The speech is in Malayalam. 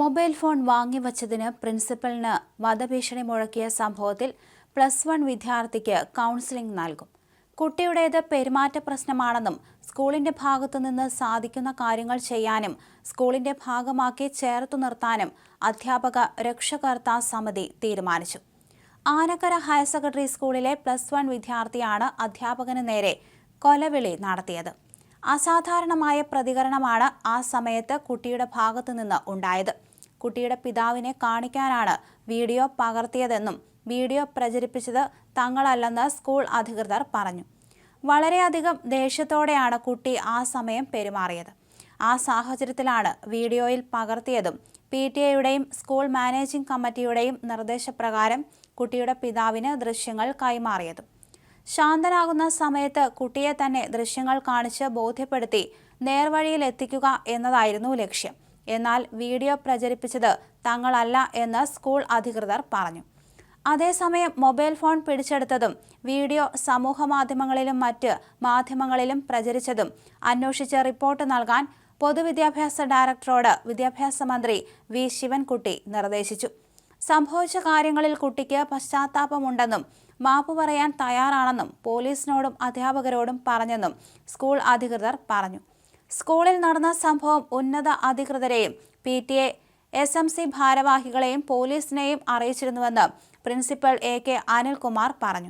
മൊബൈൽ ഫോൺ വാങ്ങിവച്ചതിന് പ്രിൻസിപ്പലിന് വധഭീഷണി മുഴക്കിയ സംഭവത്തിൽ പ്ലസ് വൺ വിദ്യാർത്ഥിക്ക് കൗൺസിലിംഗ് നൽകും. കുട്ടിയുടേത് പെരുമാറ്റ പ്രശ്നമാണെന്നും സ്കൂളിന്റെ ഭാഗത്തുനിന്ന് സാധിക്കുന്ന കാര്യങ്ങൾ ചെയ്യാനും സ്കൂളിന്റെ ഭാഗമാക്കി ചേർത്തു നിർത്താനും അധ്യാപക രക്ഷകർത്താ സമിതി തീരുമാനിച്ചു. ആനക്കര ഹയർ സെക്കൻഡറി സ്കൂളിലെ പ്ലസ് വൺ വിദ്യാർത്ഥിയാണ് അധ്യാപകന് നേരെ കൊലവിളി നടത്തിയത്. അസാധാരണമായ പ്രതികരണമാണ് ആ സമയത്ത് കുട്ടിയുടെ ഭാഗത്തുനിന്ന് ഉണ്ടായത്. കുട്ടിയുടെ പിതാവിനെ കാണിക്കാനാണ് വീഡിയോ പകർത്തിയതെന്നും വീഡിയോ പ്രചരിപ്പിച്ചത് തങ്ങളല്ലെന്ന് സ്കൂൾ അധികൃതർ പറഞ്ഞു. വളരെയധികം ദേഷ്യത്തോടെയാണ് കുട്ടി ആ സമയം പെരുമാറിയത്. ആ സാഹചര്യത്തിലാണ് വീഡിയോയിൽ പകർത്തിയതും പി ടി എയുടെയും സ്കൂൾ മാനേജിംഗ് കമ്മിറ്റിയുടെയും നിർദ്ദേശപ്രകാരം കുട്ടിയുടെ പിതാവിന് ദൃശ്യങ്ങൾ കൈമാറിയതും. ശാന്തനാകുന്ന സമയത്ത് കുട്ടിയെ തന്നെ ദൃശ്യങ്ങൾ കാണിച്ച് ബോധ്യപ്പെടുത്തി നേർവഴിയിൽ എത്തിക്കുക എന്നതായിരുന്നു ലക്ഷ്യം. എന്നാൽ വീഡിയോ പ്രചരിപ്പിച്ചത് തങ്ങളല്ല എന്ന് സ്കൂൾ അധികൃതർ പറഞ്ഞു. അതേസമയം മൊബൈൽ ഫോൺ പിടിച്ചെടുത്തതും വീഡിയോ സമൂഹമാധ്യമങ്ങളിലും മറ്റ് മാധ്യമങ്ങളിലും പ്രചരിച്ചതും അന്വേഷിച്ച് റിപ്പോർട്ട് നൽകാൻ പൊതുവിദ്യാഭ്യാസ ഡയറക്ടറോട് വിദ്യാഭ്യാസ മന്ത്രി വി. ശിവൻകുട്ടി നിർദ്ദേശിച്ചു. സംഭവിച്ച കാര്യങ്ങളിൽ കുട്ടിക്ക് പശ്ചാത്താപമുണ്ടെന്നും മാപ്പ് പറയാൻ തയ്യാറാണെന്നും പോലീസിനോടും അധ്യാപകരോടും പറഞ്ഞെന്നും സ്കൂൾ അധികൃതർ പറഞ്ഞു. സ്കൂളിൽ നടന്ന സംഭവം ഉന്നത അധികൃതരെയും P T A S M C ഭാരവാഹികളെയും പോലീസിനെയും അറിയിച്ചിരുന്നുവെന്ന് പ്രിൻസിപ്പൽ എ കെ അനിൽകുമാർ പറഞ്ഞു.